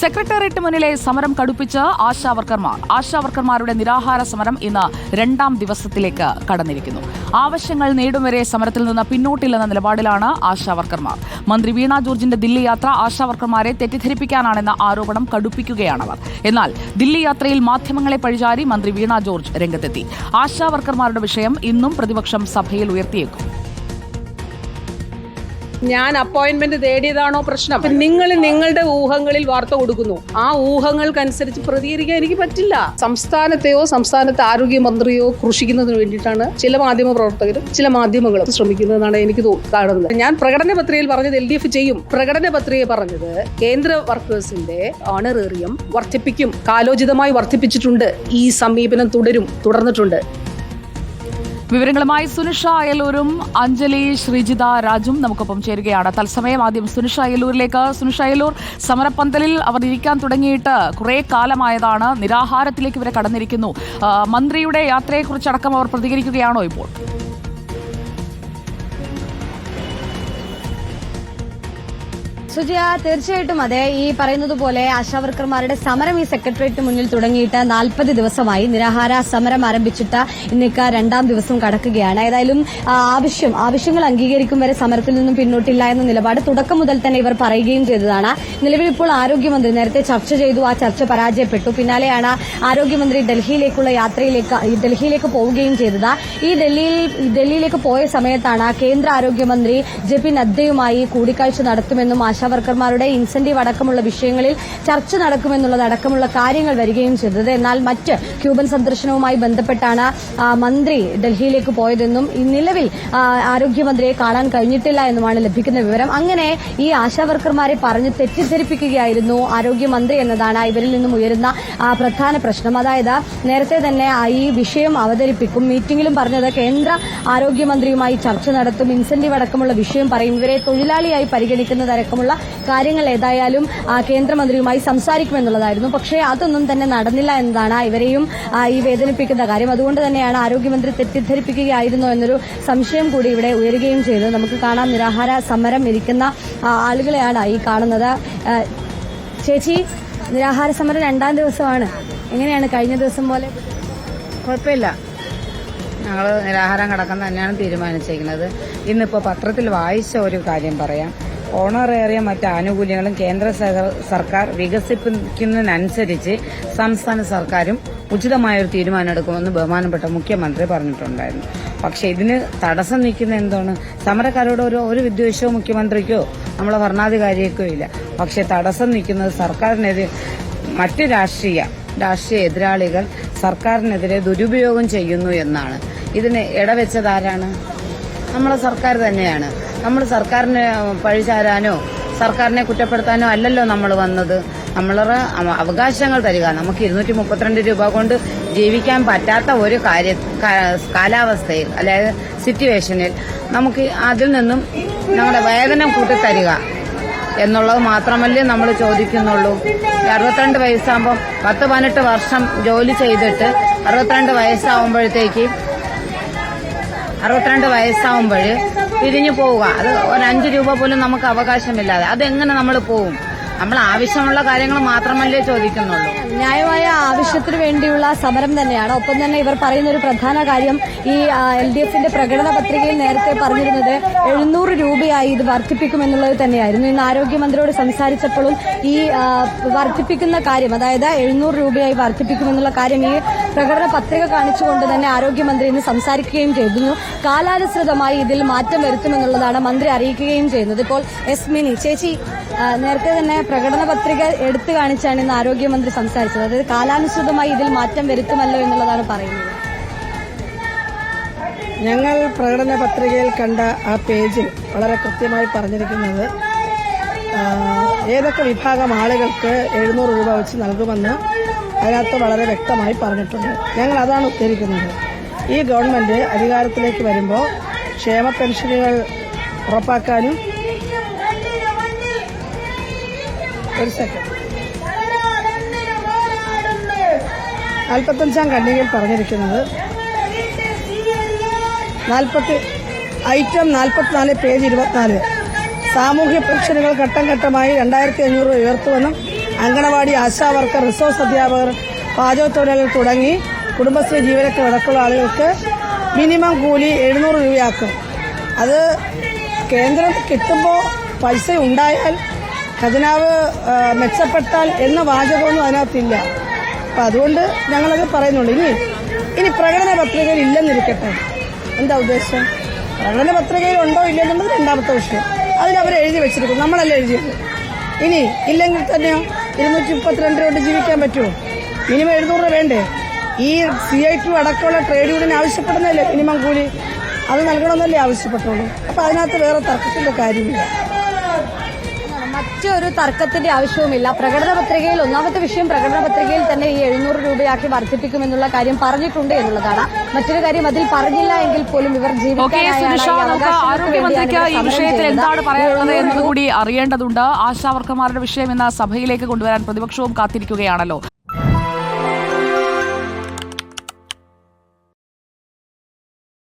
Secretariat മുന്നിലെ സമരം കടുപ്പിച്ച് ആശാവർക്കർമാർ ആശാവർക്കർമാരുടെ നിരാഹാര സമരം ഇന്ന് രണ്ടാം ദിവസത്തിലേക്ക് കടന്നിരിക്കുന്നു. ആവശ്യങ്ങൾ നേടും വരെ സമരത്തിൽ നിന്ന് പിന്നോട്ടില്ലെന്ന നിലപാടിലാണ് ആശാവർക്കർമാർ മന്ത്രി വീണ ജോർജിന്റെ ദില്ലി യാത്ര ആശാവർക്കർമാരെ തെറ്റിദ്ധരിപ്പിക്കാനാണെന്ന ആരോപണം കടുപ്പിക്കുകയാണവർ എന്നാൽ ദില്ലി യാത്രയിൽ മാധ്യമങ്ങളെ പഴിചാരി മന്ത്രി വീണ ജോർജ് രംഗത്തെത്തി. ആശാവർക്കർമാരുടെ വിഷയം ഇന്നും പ്രതിപക്ഷം സഭയിൽ ഉയർത്തിയേക്കും. ഞാൻ അപ്പോയിന്റ്മെന്റ് തേടിയതാണോ പ്രശ്നം? നിങ്ങൾ നിങ്ങളുടെ ഊഹങ്ങളിൽ വാർത്ത കൊടുക്കുന്നു. ആ ഊഹങ്ങൾക്കനുസരിച്ച് പ്രതികരിക്കാൻ എനിക്ക് പറ്റില്ല. സംസ്ഥാനത്തെയോ സംസ്ഥാനത്തെ ആരോഗ്യമന്ത്രിയോ ക്രൂശിക്കുന്നതിന് വേണ്ടിയിട്ടാണ് ചില മാധ്യമ പ്രവർത്തകരും ചില മാധ്യമങ്ങളും ശ്രമിക്കുന്നതെന്നാണ് എനിക്ക് കാണുന്നത്. ഞാൻ പ്രകടന പത്രികയിൽ പറഞ്ഞത് എൽ ഡി എഫ് ചെയ്യും. പ്രകടന പത്രിക പറഞ്ഞത് കേന്ദ്ര വർക്കേഴ്സിന്റെ ഓണറേറിയം വർദ്ധിപ്പിക്കും കാലോചിതമായി വർദ്ധിപ്പിച്ചിട്ടുണ്ട്. ഈ സമീപനം തുടരും തുടർന്നിട്ടുണ്ട്. വിവരങ്ങളുമായി സുനിഷ അയലൂരും അഞ്ജലി ശ്രീജിത രാജും നമുക്കൊപ്പം ചേരുകയാണ്. തത്സമയം ആദ്യം സുനിഷ അയലൂരിലേക്ക്. സുനിഷ അയലൂർ സമരപ്പന്തലിൽ അവർ ഇരിക്കാൻ തുടങ്ങിയിട്ട് കുറെ കാലമായതാണ്. നിരാഹാരത്തിലേക്ക് ഇവരെ കടന്നിരിക്കുന്നു. മന്ത്രിയുടെ യാത്രയെക്കുറിച്ചടക്കം അവർ പ്രതികരിക്കുകയാണോ ഇപ്പോൾ? സുജിയ തീർച്ചയായിട്ടും അതെ. ഈ പറയുന്നത് പോലെ ആശാവർക്കർമാരുടെ സമരം ഈ സെക്രട്ടേറിയറ്റ് മുന്നിൽ തുടങ്ങിയിട്ട് നാൽപ്പത് ദിവസമായി. നിരാഹാര സമരം ആരംഭിച്ചിട്ട് ഇന്നിക്ക രണ്ടാം ദിവസം കടക്കുകയാണ്. ഏതായാലും ആവശ്യം ആവശ്യങ്ങൾ അംഗീകരിക്കും വരെ സമരത്തിൽ നിന്നും പിന്നോട്ടില്ല എന്ന നിലപാട് തുടക്കം മുതൽ തന്നെ ഇവർ പറയുകയും ചെയ്തതാണ്. നിലവിൽ ഇപ്പോൾ ആരോഗ്യമന്ത്രി നേരത്തെ ചർച്ച ചെയ്തു ആ ചർച്ച പരാജയപ്പെട്ടു. പിന്നാലെയാണ് ആരോഗ്യമന്ത്രി ഡൽഹിയിലേക്കുള്ള യാത്രയിലേക്ക് ഡൽഹിയിലേക്ക് പോവുകയും ചെയ്തത്. ഈ ഡൽഹിയിൽ ഡൽഹിയിലേക്ക് പോയ സമയത്താണ് കേന്ദ്ര ആരോഗ്യമന്ത്രി ജെ പി നദ്ദയുമായി കൂടിക്കാഴ്ച നടത്തുമെന്നും ആശാവർക്കർമാരുടെ ഇൻസെന്റീവ് അടക്കമുള്ള വിഷയങ്ങളിൽ ചർച്ച നടക്കുമെന്നുള്ളത് അടക്കമുള്ള കാര്യങ്ങൾ വരികയും ചെയ്തത്. എന്നാൽ മറ്റ് ക്യൂബൻ സന്ദർശനവുമായി ബന്ധപ്പെട്ടാണ് മന്ത്രി ഡൽഹിയിലേക്ക് പോയതെന്നും നിലവിൽ ആരോഗ്യമന്ത്രിയെ കാണാൻ കഴിഞ്ഞിട്ടില്ല എന്നുമാണ് ലഭിക്കുന്ന വിവരം. അങ്ങനെ ഈ ആശാവർക്കർമാരെ പറഞ്ഞ് തെറ്റിദ്ധരിപ്പിക്കുകയായിരുന്നു ആരോഗ്യമന്ത്രി എന്നതാണ് ഇവരിൽ നിന്നും ഉയരുന്ന പ്രധാന പ്രശ്നം. അതായത് നേരത്തെ തന്നെ ഈ വിഷയം അവതരിപ്പിക്കും മീറ്റിംഗിലും പറഞ്ഞത് കേന്ദ്ര ആരോഗ്യമന്ത്രിയുമായി ചർച്ച നടത്തും ഇൻസെന്റീവ് അടക്കമുള്ള വിഷയം പറയും ഇവരെ തൊഴിലാളിയായി പരിഗണിക്കുന്നതടക്കമുള്ള കാര്യങ്ങൾ ഏതായാലും കേന്ദ്രമന്ത്രിയുമായി സംസാരിക്കുമെന്നുള്ളതായിരുന്നു. പക്ഷേ അതൊന്നും തന്നെ നടന്നില്ല എന്നതാണ് ഇവരെയും ഈ വേദനിപ്പിക്കുന്ന കാര്യം. അതുകൊണ്ട് തന്നെയാണ് ആരോഗ്യമന്ത്രി തെറ്റിദ്ധരിപ്പിക്കുകയായിരുന്നു എന്നൊരു സംശയം കൂടി ഇവിടെ ഉയരുകയും ചെയ്തു. നമുക്ക് കാണാം നിരാഹാര സമരം ഇരിക്കുന്ന ആളുകളെയാണ് ഈ കാണുന്നത്. ചേച്ചി നിരാഹാര സമരം രണ്ടാം ദിവസമാണ്. എങ്ങനെയാണ് കഴിഞ്ഞ ദിവസം പോലെ? കുഴപ്പമില്ല. ഞങ്ങൾ നിരാഹാരം കിടക്കാൻ തന്നെയാണ് തീരുമാനിച്ചിരിക്കുന്നത് ഇന്നിപ്പോൾ പത്രത്തിൽ വായിച്ച ഒരു കാര്യം പറയാം. ഓണറേറിയ മറ്റ് ആനുകൂല്യങ്ങളും കേന്ദ്ര സർക്കാർ വികസിപ്പിക്കുന്നതിനനുസരിച്ച് സംസ്ഥാന സർക്കാരും ഉചിതമായ ഒരു തീരുമാനം ബഹുമാനപ്പെട്ട മുഖ്യമന്ത്രി പറഞ്ഞിട്ടുണ്ടായിരുന്നു. പക്ഷെ ഇതിന് തടസ്സം നിൽക്കുന്ന എന്താണ്? സമരക്കാരോട് ഒരു ഒരു വിദ്വേഷവും മുഖ്യമന്ത്രിക്കോ നമ്മളെ ഭരണാധികാരിക്കോ ഇല്ല. പക്ഷെ തടസ്സം നിൽക്കുന്നത് സർക്കാരിനെതിരെ മറ്റ് രാഷ്ട്രീയ രാഷ്ട്രീയ എതിരാളികൾ സർക്കാരിനെതിരെ ദുരുപയോഗം ചെയ്യുന്നു എന്നാണ്. ഇതിന് ഇടവെച്ചതാരാണ് നമ്മളെ സർക്കാർ തന്നെയാണ്. നമ്മൾ സർക്കാരിനെ പഴിചാരാനോ സർക്കാരിനെ കുറ്റപ്പെടുത്താനോ അല്ലല്ലോ നമ്മൾ വന്നത്. നമ്മളെ അവകാശങ്ങൾ തരിക. നമുക്ക് ഇരുന്നൂറ്റി മുപ്പത്തിരണ്ട് രൂപ കൊണ്ട് ജീവിക്കാൻ പറ്റാത്ത ഒരു കാര്യ കാലാവസ്ഥയിൽ അതായത് സിറ്റുവേഷനിൽ നമുക്ക് അതിൽ നിന്നും നമ്മുടെ വേതനം കൂട്ടിത്തരിക എന്നുള്ളത് മാത്രമല്ലേ നമ്മൾ ചോദിക്കുന്നുള്ളൂ. അറുപത്തിരണ്ട് വയസ്സാകുമ്പോൾ പത്ത് പതിനെട്ട് വർഷം ജോലി ചെയ്തിട്ട് അറുപത്തിരണ്ട് വയസ്സാവുമ്പോഴത്തേക്ക് അറുപത്തിരണ്ട് വയസ്സാവുമ്പോൾ പിരിഞ്ഞു പോവുക. അത് ഒരു അഞ്ച് രൂപ പോലും നമുക്ക് അവകാശമില്ലാതെ അതെങ്ങനെ നമ്മൾ പോവും? നമ്മൾ ആവശ്യമുള്ള കാര്യങ്ങൾ മാത്രമല്ലേ ചോദിക്കുന്നുള്ളൂ. ന്യായമായ ആവശ്യത്തിന് വേണ്ടിയുള്ള സമരം തന്നെയാണ്. ഒപ്പം തന്നെ ഇവർ പറയുന്ന ഒരു പ്രധാന കാര്യം ഈ എൽ ഡി എഫിന്റെ പ്രകടന പത്രികയിൽ നേരത്തെ പറഞ്ഞിരുന്നത് എഴുന്നൂറ് രൂപയായി ഇത് വർദ്ധിപ്പിക്കുമെന്നുള്ളത് തന്നെയായിരുന്നു. ഇന്ന് ആരോഗ്യമന്ത്രിയോട് സംസാരിച്ചപ്പോഴും ഈ വർദ്ധിപ്പിക്കുന്ന കാര്യം അതായത് എഴുന്നൂറ് രൂപയായി വർദ്ധിപ്പിക്കുമെന്നുള്ള കാര്യം ഈ പ്രകടന പത്രിക കാണിച്ചുകൊണ്ട് തന്നെ ആരോഗ്യമന്ത്രി ഇന്ന് സംസാരിക്കുകയും ചെയ്തിരുന്നു. കാലാനുസൃതമായി ഇതിൽ മാറ്റം വരുത്തുമെന്നുള്ളതാണ് മന്ത്രി അറിയിക്കുകയും ചെയ്യുന്നത്. ഇപ്പോൾ എസ് മിനി ചേച്ചി നേരത്തെ തന്നെ പ്രകടന പത്രിക എടുത്തു കാണിച്ചാണ് ഇന്ന് ആരോഗ്യമന്ത്രി സംസാരിച്ചത്. അതായത് കാലാനുസൃതമായി ഇതിൽ മാറ്റം വരുത്തുമല്ലോ എന്നുള്ളതാണ് പറയുന്നത്. ഞങ്ങൾ പ്രകടന പത്രികയിൽ കണ്ട ആ പേജിൽ വളരെ കൃത്യമായി പറഞ്ഞിരിക്കുന്നത് ഏതൊക്കെ വിഭാഗം ആളുകൾക്ക് എഴുന്നൂറ് രൂപ വെച്ച് നൽകുമെന്ന് അതിനകത്ത് വളരെ വ്യക്തമായി പറഞ്ഞിട്ടുണ്ട്. ഞങ്ങൾ അതാണ് ഉദ്ധരിക്കുന്നത്. ഈ ഗവൺമെന്റ് അധികാരത്തിലേക്ക് വരുമ്പോൾ ക്ഷേമ പെൻഷനുകൾ ഉറപ്പാക്കാനും ഒരു സെക്കൻഡ് നാൽപ്പത്തഞ്ചാം ഖണ്ഡികയിൽ പറഞ്ഞിരിക്കുന്നത് നാൽപ്പത്തി ഐറ്റം നാൽപ്പത്തിനാല് പേജ് ഇരുപത്തിനാല്. സാമൂഹ്യ പെൻഷനുകൾ ഘട്ടം ഘട്ടമായി രണ്ടായിരത്തി അഞ്ഞൂറ് രൂപ ഉയർത്തുമെന്നും അങ്കണവാടി ആശാ വർക്കർ റിസോഴ്സ് അധ്യാപകർ പാചക തൊഴിലാളികൾ തുടങ്ങി കുടുംബശ്രീ ജീവനക്കാർ അടക്കമുള്ള ആളുകൾക്ക് മിനിമം കൂലി എഴുന്നൂറ് രൂപയാക്കും. അത് കേന്ദ്രം കിട്ടുമ്പോൾ പൈസ ഉണ്ടായാൽ ഖജനാവ് മെച്ചപ്പെട്ടാൽ എന്ന വാചകമൊന്നും അതിനകത്തില്ല. അപ്പം അതുകൊണ്ട് ഞങ്ങളത് പറയുന്നുണ്ട്. ഇനി ഇനി പ്രകടന പത്രികയിൽ ഇല്ലെന്നിരിക്കട്ടെ. എന്താ ഉദ്ദേശം? പ്രകടന പത്രികയിൽ ഉണ്ടോ ഇല്ലെന്നുള്ളത് രണ്ടാമത്തെ വിഷയം. അതിലവർ എഴുതി വെച്ചിരിക്കും നമ്മളല്ല എഴുതിയത്. ഇനി ഇല്ലെങ്കിൽ തന്നെയോ? ഇരുന്നൂറ്റി മുപ്പത്തിരണ്ട് കൊണ്ട് ജീവിക്കാൻ പറ്റുമോ? മിനിമം എഴുന്നൂറ് രൂപ വേണ്ടേ? ഈ സി ഐ ടു അടക്കമുള്ള ട്രേഡ് യൂണിയൻ ആവശ്യപ്പെടുന്നതല്ലേ മിനിമം കൂലി? അത് നൽകണമെന്നല്ലേ ആവശ്യപ്പെട്ടുള്ളൂ. അപ്പൊ അതിനകത്ത് വേറെ തർക്കത്തിന്റെ കാര്യമില്ല. മറ്റൊരു തർക്കത്തിന്റെ ആവശ്യവുമില്ല. പ്രകടന പത്രികയിൽ ഒന്നാമത്തെ വിഷയം പ്രകടന പത്രികയിൽ തന്നെ ഈ എഴുന്നൂറ് രൂപയാക്കി വർദ്ധിപ്പിക്കുമെന്നുള്ള കാര്യം പറഞ്ഞിട്ടുണ്ട് എന്നുള്ളതാണ്. മറ്റൊരു കാര്യം അതിൽ പറഞ്ഞില്ല എങ്കിൽ പോലും ഇവർ ആരോഗ്യമന്ത്രിക്ക് ഈ വിഷയത്തിൽ എന്താണ് പറയാനുള്ളത് എന്നത് കൂടി അറിയേണ്ടതുണ്ട്. ആശാവർക്കർമാരുടെ വിഷയം എന്ന സഭയിലേക്ക് കൊണ്ടുവരാൻ പ്രതിപക്ഷവും കാത്തിരിക്കുകയാണല്ലോ.